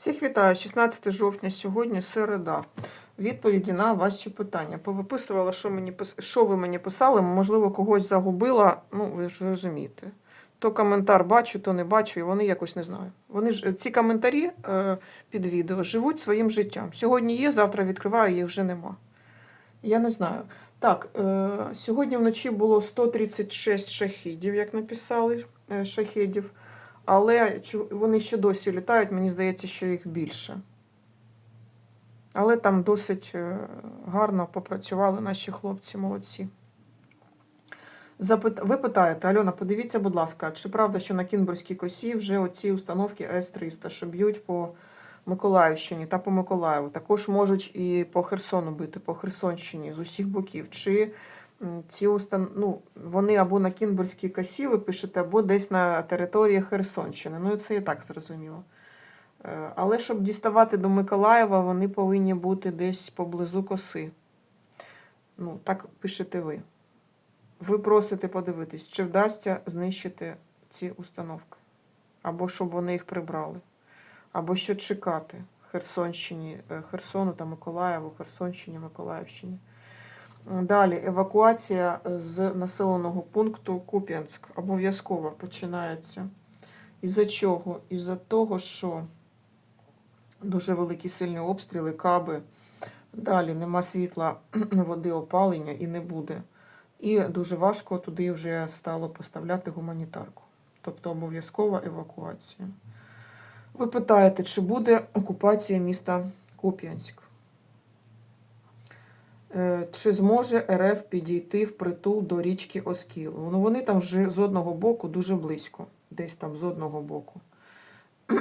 Всіх вітаю, 16 жовтня сьогодні середа. Відповіді на ваші питання. Повиписувала, що, мені, що ви мені писали, можливо, когось загубила. Ну, ви ж розумієте. То коментар бачу, то не бачу, і вони якось не знаю. Вони ж ці коментарі е, під відео живуть своїм життям. Сьогодні є, завтра відкриваю, їх вже нема. Я не знаю. Так, е, сьогодні вночі було 136 шахідів, як написали е, шахедів. Але вони ще досі літають, мені здається, що їх більше. Але там досить е, гарно попрацювали наші хлопці, молодці. Запит... Ви питаєте, Альона, подивіться, будь ласка, чи правда, що на Кінбурзькій косі вже оці установки С-300, що б'ють по Миколаївщині та по Миколаєву. Також можуть і по Херсону бити, по Херсонщині з усіх боків. Чи ці устан... ну, вони або на Кінбурзькій косі ви пишете, або десь на території Херсонщини. Ну, це і так зрозуміло. Е, Але щоб діставати до Миколаєва, вони повинні бути десь поблизу коси. Ну, так пишете ви. Ви просите подивитись, чи вдасться знищити ці установки, або щоб вони їх прибрали, або що чекати Херсонщині, е, Херсону та Миколаєву, Херсонщині, Миколаївщині. Далі евакуація з населеного пункту Куп'янськ обов'язково починається. Із-за чого? Із-за того, що дуже великі сильні обстріли, каби. Далі нема світла, води, опалення і не буде. І дуже важко туди вже стало поставляти гуманітарку. Тобто обов'язкова евакуація. Ви питаєте, чи буде окупація міста Куп'янськ? Е, Чи зможе РФ підійти в притул до річки Оскіл? Ну, вони там вже з одного боку дуже близько, десь там з одного боку.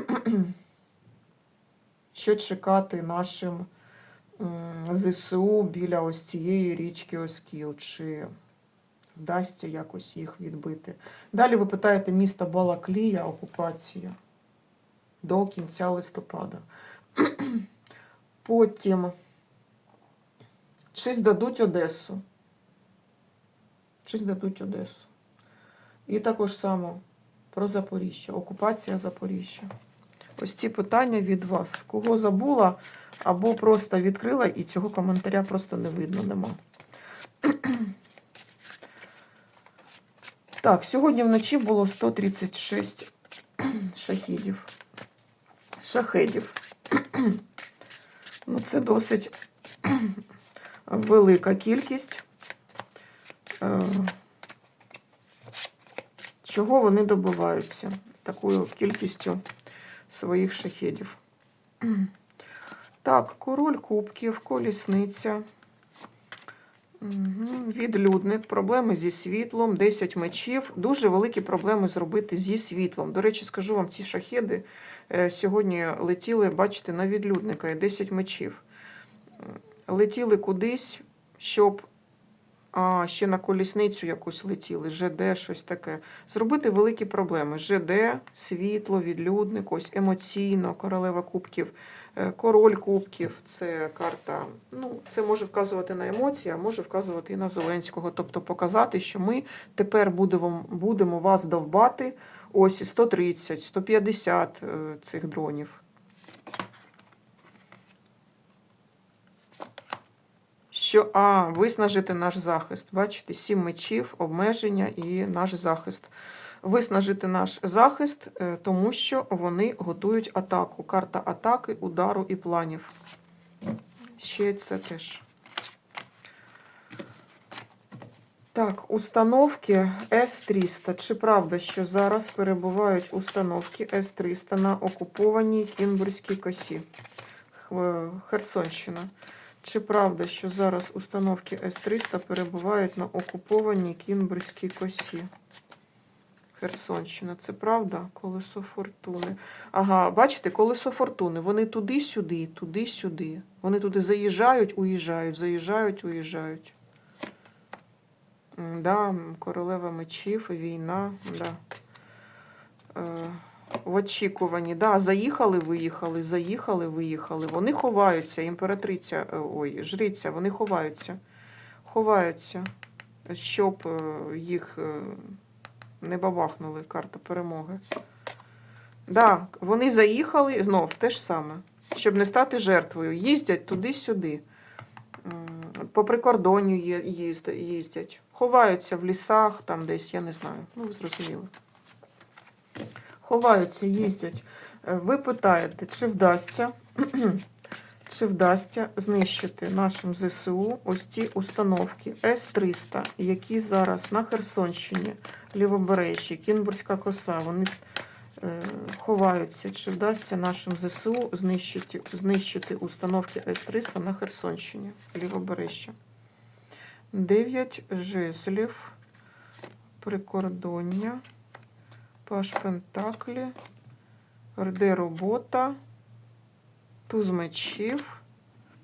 Що чекати нашим ЗСУ біля ось цієї річки Оскіл? Чи вдасться якось їх відбити? Далі ви питаєте міста Балаклія, окупація до кінця листопада. Потім. Чи здадуть Одесу? Чи здадуть Одесу? І також само про Запоріжжя, окупація Запоріжжя. Ось ці питання від вас. Кого забула, або просто відкрила, і цього коментаря просто не видно, нема. Так, сьогодні вночі було 136 шахідів. Шахедів. Ну, це досить велика кількість. Е, Чого вони добиваються такою кількістю своїх шахедів? Так, король кубків, колісниця. Відлюдник, проблеми зі світлом, 10 мечів. Дуже великі проблеми зробити зі світлом. До речі, скажу вам, ці шахеди е, сьогодні летіли, бачите, на відлюдника і 10 мечів. Летіли кудись, щоб а, ще на колісницю якусь летіли, ЖД, щось таке. Зробити великі проблеми. ЖД, світло, відлюдник, ось емоційно, королева кубків, е, король кубків. Це карта. Ну, це може вказувати на емоції, а може вказувати і на Зеленського. Тобто показати, що ми тепер будемо, будемо вас довбати. Ось 130, 150 е, цих дронів. Що А, виснажити наш захист. Бачите, сім мечів, обмеження і наш захист. Виснажити наш захист, е, тому що вони готують атаку. Карта атаки, удару і планів. Ще це теж. Так, установки С-300. Чи правда, що зараз перебувають установки С-300 на окупованій Кінбурзькій косі? Херсонщина. Чи правда, що зараз установки С-300 перебувають на окупованій Кінбурзькій косі? Херсонщина. Це правда? Колесо фортуни. Ага, бачите, колесо фортуни. Вони туди-сюди, туди-сюди. Вони туди заїжджають, уїжджають, заїжджають, уїжджають. Да, королева мечів, війна. Да. В очікуванні. Да, заїхали, виїхали, заїхали, виїхали. Вони ховаються, імператриця, е, ой, жриця, вони ховаються. Ховаються, щоб е, їх е, не бабахнули карта перемоги. Да, вони заїхали знов те ж саме, щоб не стати жертвою. Їздять туди-сюди. По прикордонню їздять. Ховаються в лісах, там десь, я не знаю. Ну, ви зрозуміли. Ховаються, їздять. Е, Ви питаєте, чи вдасться, чи вдасться знищити нашим ЗСУ ось ці установки С-300, які зараз на Херсонщині, Лівобережжі, Кінбурзька коса, вони е, ховаються. Чи вдасться нашим ЗСУ знищити, знищити установки С-300 на Херсонщині, Лівобережжя? 9 жезлів, прикордоння, паш Пентаклі, РД робота, туз мечів,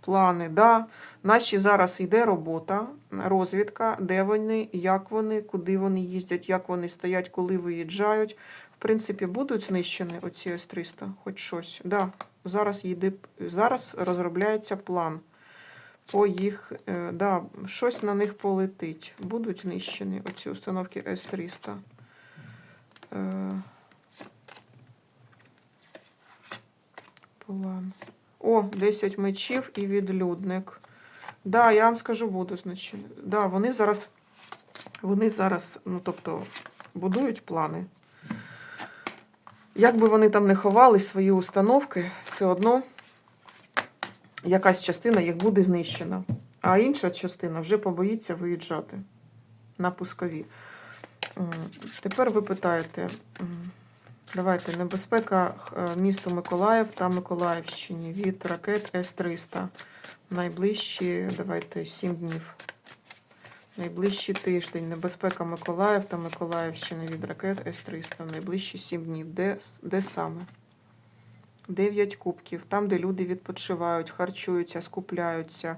плани. Да, наші зараз йде робота, розвідка, де вони, як вони, куди вони їздять, як вони стоять, коли виїжджають. В принципі, будуть знищені оці С-300, хоч щось. Да, зараз, йде, зараз розробляється план. По їх, е, да, щось на них полетить. Будуть знищені оці установки С-300. Е, План. О, 10 мечів і відлюдник. Да, я вам скажу, буду, значить. Да, вони зараз, вони зараз, ну тобто, будують плани. Як би вони там не ховали свої установки, все одно якась частина їх буде знищена, а інша частина вже побоїться виїжджати на пускові. М, Тепер ви питаєте, давайте небезпека е, місту Миколаїв та Миколаївщині від ракет С-300. Найближчі, давайте, 7 днів. Найближчий тиждень. Небезпека Миколаїв та Миколаївщини від ракет С-300. Найближчі 7 днів. Де, де саме? 9 кубків. Там, де люди відпочивають, харчуються, скупляються.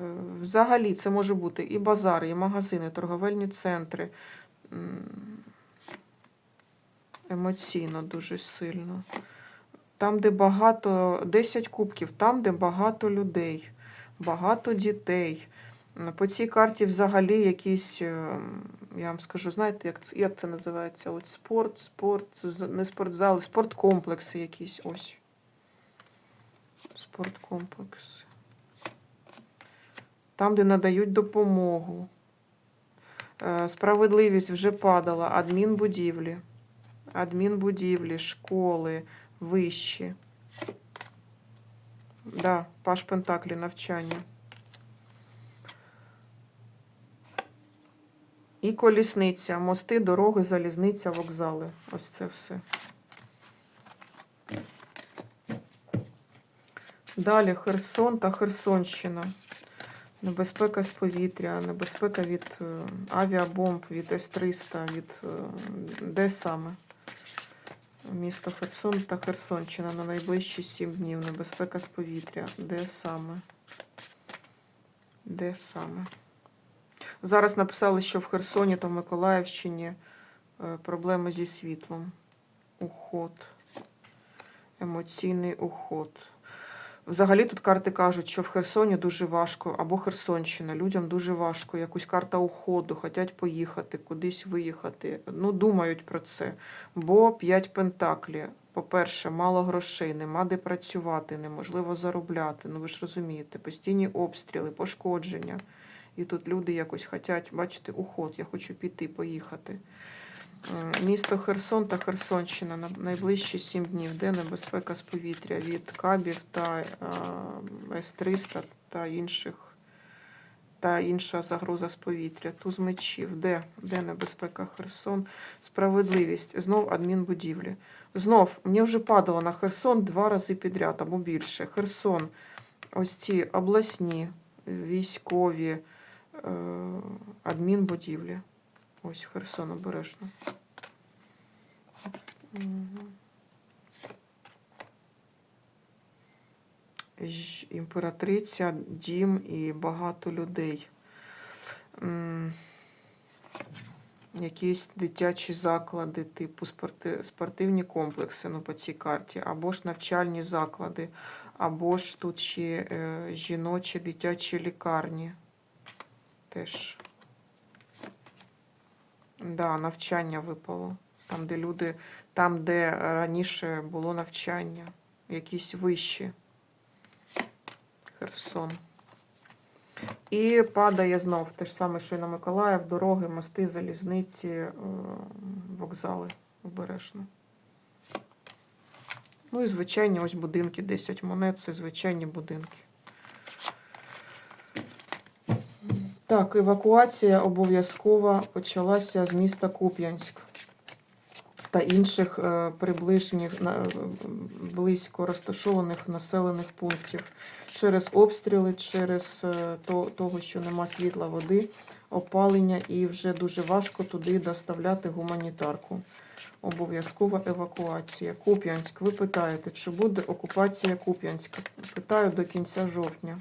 Е, Взагалі це може бути і базари, і магазини, торговельні центри. Емоційно дуже сильно. Там, де багато, 10 кубків, там, де багато людей, багато дітей. По цій карті взагалі якісь, е, я вам скажу, знаєте, як як це називається? От спорт, спорт, не спортзали, спорткомплекси якісь ось. Спорткомплекси. Там, де надають допомогу. Е, Справедливість вже падала. Адмінбудівлі. Адмінбудівлі, школи, вищі. Да, Паш Пентаклі навчання. І колісниця, мости, дороги, залізниця, вокзали. Ось це все. Далі Херсон та Херсонщина. Небезпека з повітря, небезпека від е, авіабомб, від С-300, від е, де саме? Місто Херсон та Херсонщина на найближчі 7 днів. Небезпека з повітря. Де саме? Де саме? Зараз написали, що в Херсоні та в Миколаївщині е, проблеми зі світлом. Уход. Емоційний уход. Взагалі тут карти кажуть, що в Херсоні дуже важко, або Херсонщина, людям дуже важко, якусь карта уходу, хочуть поїхати, кудись виїхати. Ну, думають про це. Бо 5 пентаклі. По-перше, мало грошей, нема де працювати, неможливо заробляти. Ну ви ж розумієте, постійні обстріли, пошкодження. І тут люди якось хочуть, бачите, уход, я хочу піти, поїхати. М, Місто Херсон та Херсонщина на найближчі 7 днів, де небезпека з повітря від кабів та С-300 та інших та інша загроза з повітря. Туз мечів. Де? Де небезпека Херсон? Справедливість. Знов адмінбудівлі. Знов, мені вже падало на Херсон два рази підряд або більше. Херсон. Ось ці обласні, військові, е, адмінбудівлі. Ось Херсон обережно. Імператриця, дім і багато людей. Якісь дитячі заклади, типу спорти, спортивні комплекси ну, по цій карті, або ж навчальні заклади, або ж тут ще е, жіночі дитячі лікарні. Теж. Да, навчання випало. там, де люди, там, де раніше було навчання, якісь вищі. Херсон. І падає знов те ж саме, що і на Миколаїв, дороги, мости, залізниці, е, вокзали обережно. Ну і звичайні ось будинки, 10 монет, це звичайні будинки. Так, евакуація обов'язково почалася з міста Куп'янськ та інших е, приближених на- е, близько розташованих населених пунктів через обстріли, через е, то, того, що нема світла, води, опалення, і вже дуже важко туди доставляти гуманітарку. Обов'язкова евакуація. Куп'янськ. Ви питаєте, чи буде окупація Куп'янська? Питаю до кінця жовтня.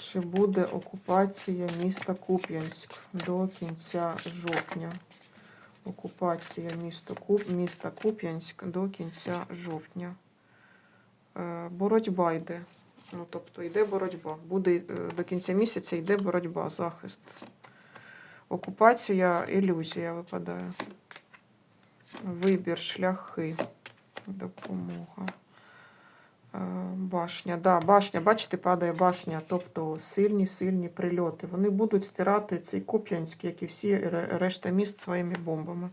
Чи буде окупація міста Куп'янськ до кінця жовтня? Окупація міста, Куп... міста Куп'янськ до кінця жовтня. Е, боротьба йде. Ну, тобто йде боротьба. Буде е, до кінця місяця йде боротьба, захист. Окупація, ілюзія випадає. Вибір, шляхи, допомога. Е, Башня, да, башня, бачите, падає башня, тобто сильні, сильні прильоти. Вони будуть стирати цей Куп'янськ, як і всі решта міст своїми бомбами.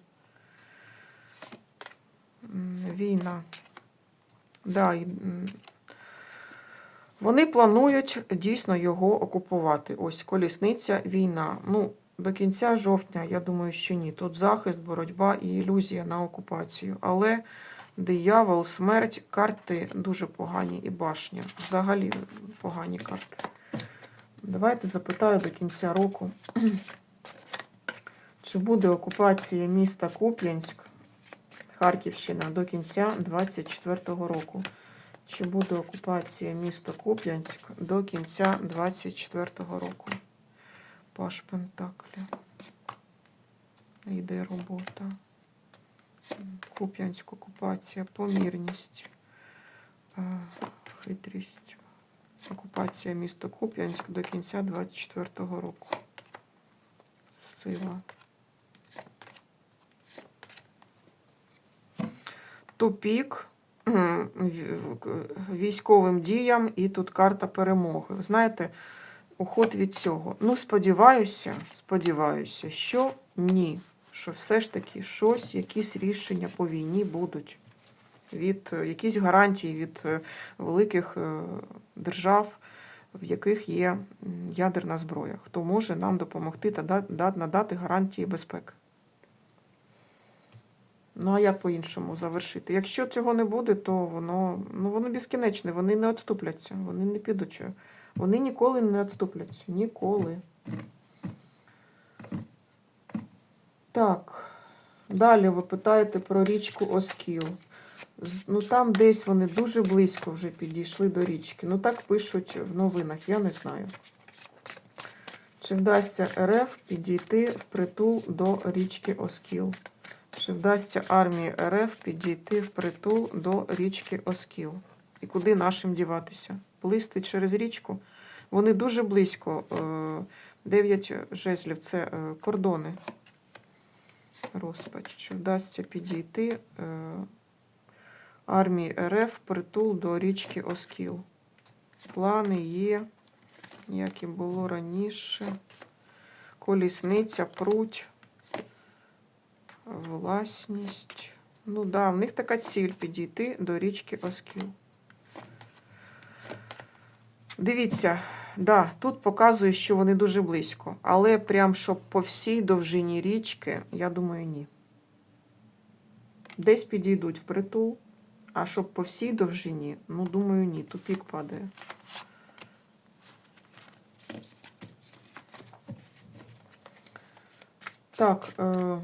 Війна. Да, і, вони планують дійсно його окупувати. Ось колісниця, війна. Ну, до кінця жовтня, я думаю, що ні. Тут захист, боротьба і ілюзія на окупацію. Але диявол, смерть, карти дуже погані і башня. Взагалі погані карти. Давайте запитаю до кінця року. Чи буде окупація міста Куп'янськ, Харківщина до кінця 24-го року? Чи буде окупація міста Куп'янськ до кінця 24-го року? Паш Пентаклі. Йде робота. Куп'янськ окупація, помірність, е, хитрість. Окупація міста Куп'янськ до кінця 24-го року. Сила. Тупік військовим діям і тут карта перемоги. Ви знаєте, уход від цього. Ну, сподіваюся, сподіваюся, що ні. Що все ж таки щось, якісь рішення по війні будуть. Від е, якісь гарантії від е, великих е, держав, в яких є ядерна зброя. Хто може нам допомогти та да- да- надати гарантії безпеки. Ну, а як по-іншому завершити? Якщо цього не буде, то воно, ну, воно безкінечне, вони не відступляться, вони не підуть. Вони ніколи не відступляться. Ніколи. Так. Далі ви питаєте про річку Оскіл. Ну там десь вони дуже близько вже підійшли до річки. Ну так пишуть в новинах, я не знаю. Чи вдасться РФ підійти в притул до річки Оскіл? Чи вдасться армії РФ підійти в притул до річки Оскіл? І куди нашим діватися? Плисти через річку? Вони дуже близько. е, Дев'ять жезлів це е, кордони. Розпач. Чи вдасться підійти е, армії РФ притул до річки Оскіл? Плани є, як і було раніше. Колісниця, пруть, власність. Ну да, в них така ціль підійти до річки Оскіл. Дивіться, да, тут показує, що вони дуже близько. Але прям щоб по всій довжині річки, я думаю, ні. Десь підійдуть в притул, а щоб по всій довжині, ну, думаю, ні. Тупік падає. Так. Е...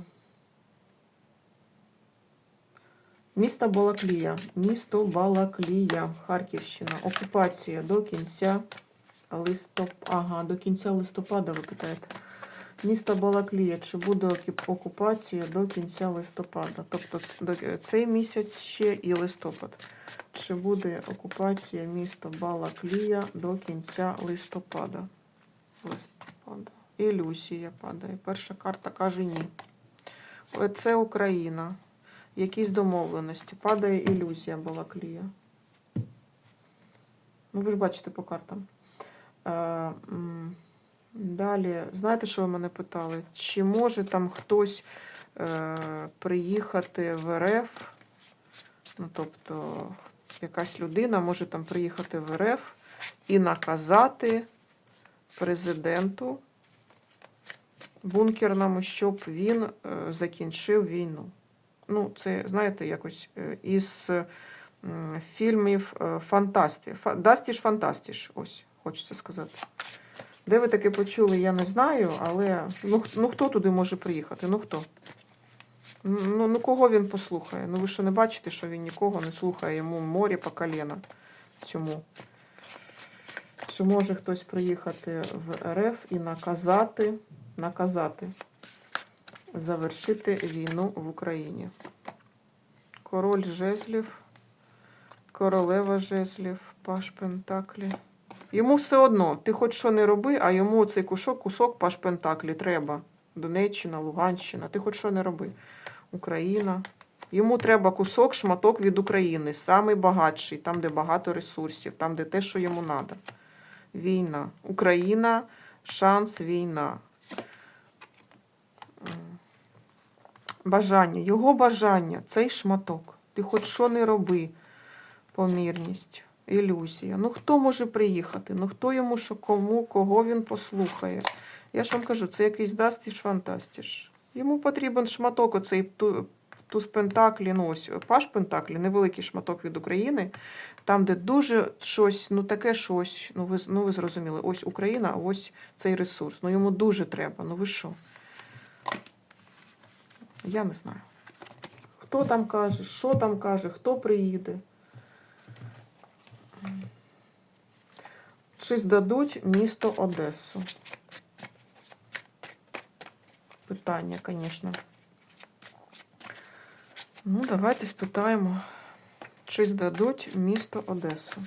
Місто Балаклія. Місто Балаклія, Харківщина. Окупація до кінця листопада. Ага, до кінця листопада ви питаєте. Місто Балаклія. Чи буде окупація до кінця листопада? Тобто цей місяць ще і листопад. Чи буде окупація міста Балаклія до кінця листопада? Листопада. Ілюзія падає. Перша карта каже ні. Е, Це Україна. Якісь домовленості. Падає ілюзія Балаклія. Ну, ви ж бачите по картам. Е, далі, знаєте, що ви мене питали? Чи може там хтось е, приїхати в РФ? Ну, тобто, якась людина може там приїхати в РФ і наказати президенту бункерному, щоб він е, закінчив війну. Ну, це, знаєте, якось е, із м, фільмів е, Фантасти. Фа- Дастіш Фантастіш, ось, хочеться сказати. Де ви таке почули, я не знаю, але ну, ну хто туди може приїхати? Ну хто? Ну, ну кого він послухає? Ну ви що не бачите, що він нікого не слухає, йому море по коліна цьому. Чи може хтось приїхати в РФ і наказати, наказати завершити війну в Україні? Король жезлів, королева жезлів, паш Пентаклі. Йому все одно, ти хоч що не роби, а йому цей кусок, кусок паш Пентаклі треба. Донеччина, Луганщина, ти хоч що не роби. Україна. Йому треба кусок, шматок від України, самий багатший, там, де багато ресурсів, там, де те, що йому треба. Війна. Україна, шанс, війна. Бажання. Його бажання, цей шматок. Ти хоч що не роби. Помірність, ілюзія. Ну хто може приїхати? Ну хто йому що кому, кого він послухає? Я ж вам кажу, це якийсь дастіш фантастіш. Йому потрібен шматок оцей ту- туз Пентаклі, ну ось Паш Пентаклі, невеликий шматок від України, там, де дуже щось, ну таке щось, ну ви, ну ви зрозуміли, ось Україна, а ось цей ресурс. Ну йому дуже треба. Ну ви що? Я не знаю. Хто там каже, що там каже, хто приїде. Чи здадуть місто Одесу? Питання, звісно. Ну, давайте спитаємо, чи здадуть місто Одесу.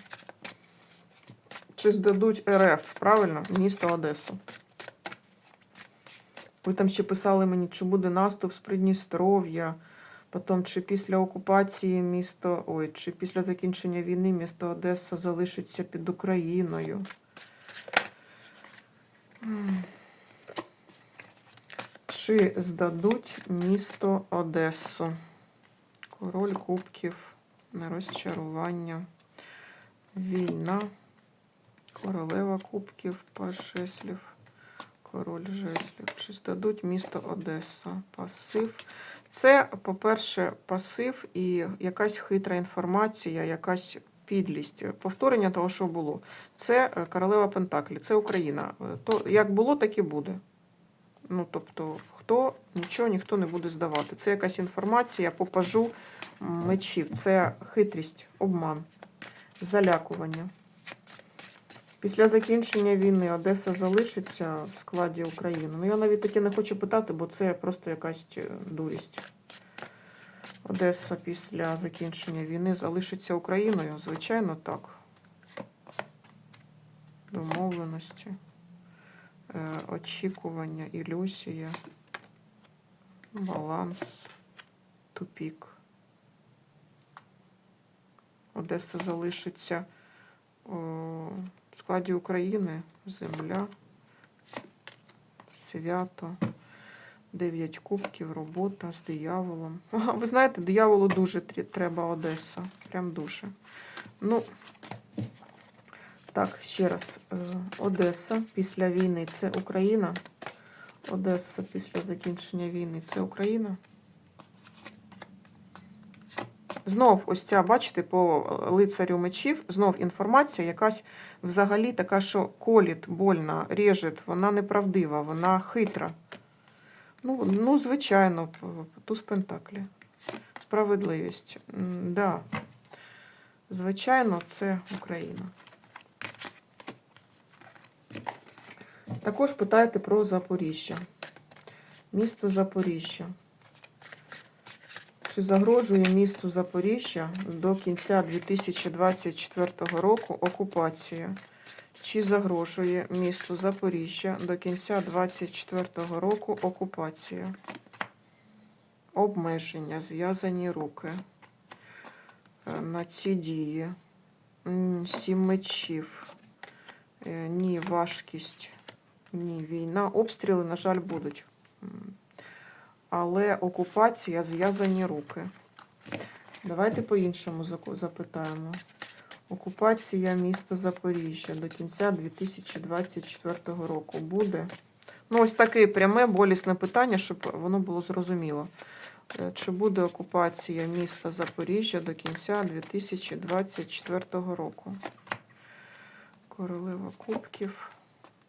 Чи здадуть РФ, правильно? Місто Одесу. Ви там ще писали мені, чи буде наступ з Придністров'я, потім чи після окупації місто, ой, чи після закінчення війни місто Одеса залишиться під Україною. Чи здадуть місто Одесу? Король кубків, розчарування, війна, королева кубків, паж жезлів, король жезлів. Чи здадуть місто Одеса? Пасив. Це, по-перше, пасив і якась хитра інформація, якась підлість, повторення того, що було. Це е, королева Пентаклі, це Україна. Е, То як було, так і буде. Ну, тобто, хто нічого ніхто не буде здавати. Це якась інформація по пажу мечів. Це хитрість, обман, залякування. Після закінчення війни Одеса залишиться в складі України. Ну, я навіть таке не хочу питати, бо це просто якась е, дурість. Одеса після закінчення війни залишиться Україною? Звичайно, так. Домовленості. Е, очікування, ілюзія, баланс, тупік. Одеса залишиться в складі України, земля, свято, дев'ять кубків, робота з дияволом. Ви знаєте, дияволу дуже треба Одеса. Прям дуже. Ну, так, ще раз. Е, Одеса після війни це Україна. Одеса після закінчення війни це Україна. Знов ось ця, бачите, по лицарю мечів, знов інформація, якась взагалі така, що коліт, больна, режет, вона неправдива, вона хитра. Ну, ну звичайно, туз Пентаклі. Справедливість. Да. Звичайно, це Україна. Також питаєте про Запоріжжя. Місто Запоріжжя. Чи загрожує місту Запоріжжя до кінця 2024 року окупація? Чи загрожує місту Запоріжжя до кінця 2024 року окупація? обмеження, зв'язані руки е, на ці дії. Сім мечів. Е, Ні, важкість. Ні, війна. Обстріли, на жаль, будуть. Але окупація, зв'язані руки. Давайте по-іншому запитаємо. Окупація міста Запоріжжя до кінця 2024 року буде. Ну, ось таке пряме, болісне питання, щоб воно було зрозуміло. Е, Чи буде окупація міста Запоріжжя до кінця 2024 року? Королева Кубків.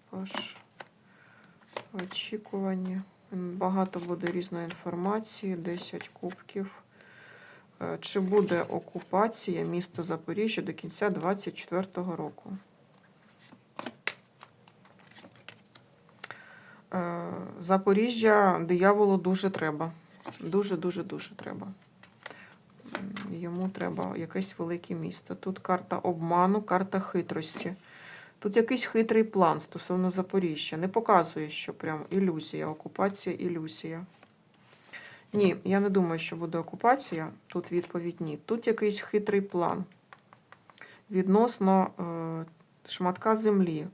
Паш. Очікування. Багато буде різної інформації. 10 кубків. Е, Чи буде окупація міста Запоріжжя до кінця 2024 року? Е, Запоріжжя дияволу дуже треба. Дуже-дуже дуже треба. Йому треба якесь велике місто. Тут карта обману, карта хитрості. Тут якийсь хитрий план стосовно Запоріжжя. Не показує, що прям ілюзія, окупація, ілюзія. Ні, я не думаю, що буде окупація. Тут відповідь ні. Тут якийсь хитрий план відносно е, шматка землі,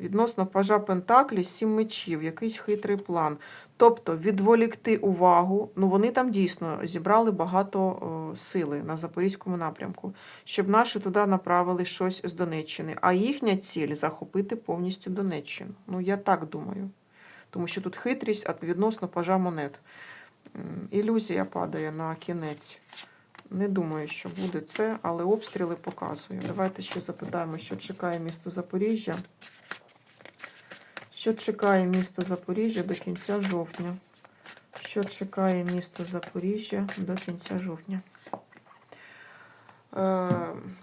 відносно пажа Пентаклі, сім мечів, якийсь хитрий план. Тобто відволікти увагу. Ну вони там дійсно зібрали багато е, сили на запорізькому напрямку, щоб наші туди направили щось з Донеччини. А їхня ціль захопити повністю Донеччину. Ну я так думаю. Тому що тут хитрість а відносно пажа монет. Ілюзія падає на кінець. Не думаю, що буде це, але обстріли показує. Давайте ще запитаємо, що чекає місто Запоріжжя. Що чекає місто Запоріжжя до кінця жовтня? Що чекає місто Запоріжжя до кінця жовтня? Е,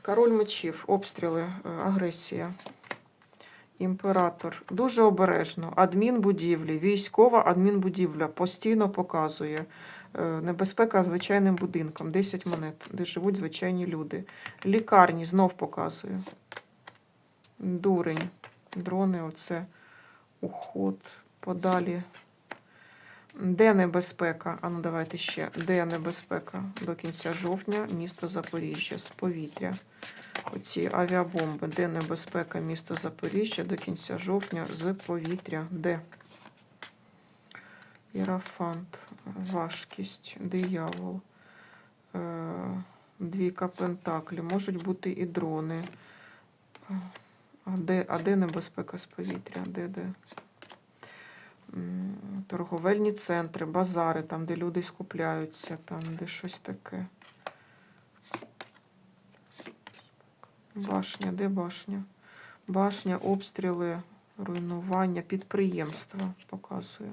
Король мечів, обстріли, е, агресія. Імператор. Дуже обережно. Адмінбудівлі, військова адмінбудівля постійно показує е, небезпека звичайним будинкам. 10 монет, де живуть звичайні люди. Лікарні знов показує. Дурень. Дрони, оце уход подалі. Де небезпека? А ну давайте ще. Де небезпека до кінця жовтня? Місто Запоріжжя з повітря. Оці авіабомби. Де небезпека місто Запоріжжя до кінця жовтня з повітря? Де? Ірафант, важкість, диявол, е, двійка пентаклі. Можуть бути і дрони. Де, а де небезпека з повітря? Де, де? Торговельні центри, базари, там, де люди скупляються, там, де щось таке. Башня, де башня? Башня, обстріли, руйнування, підприємства показує.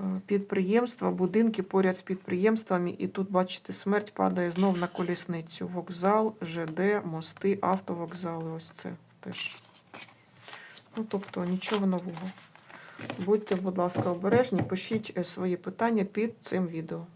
Е, Підприємства, будинки поряд з підприємствами, і тут, бачите, смерть падає знов на колісницю. Вокзал, ЖД, мости, автовокзали. Ось це теж. Ну, тобто нічого нового. Будьте, будь ласка, обережні, пишіть е, свої питання під цим відео.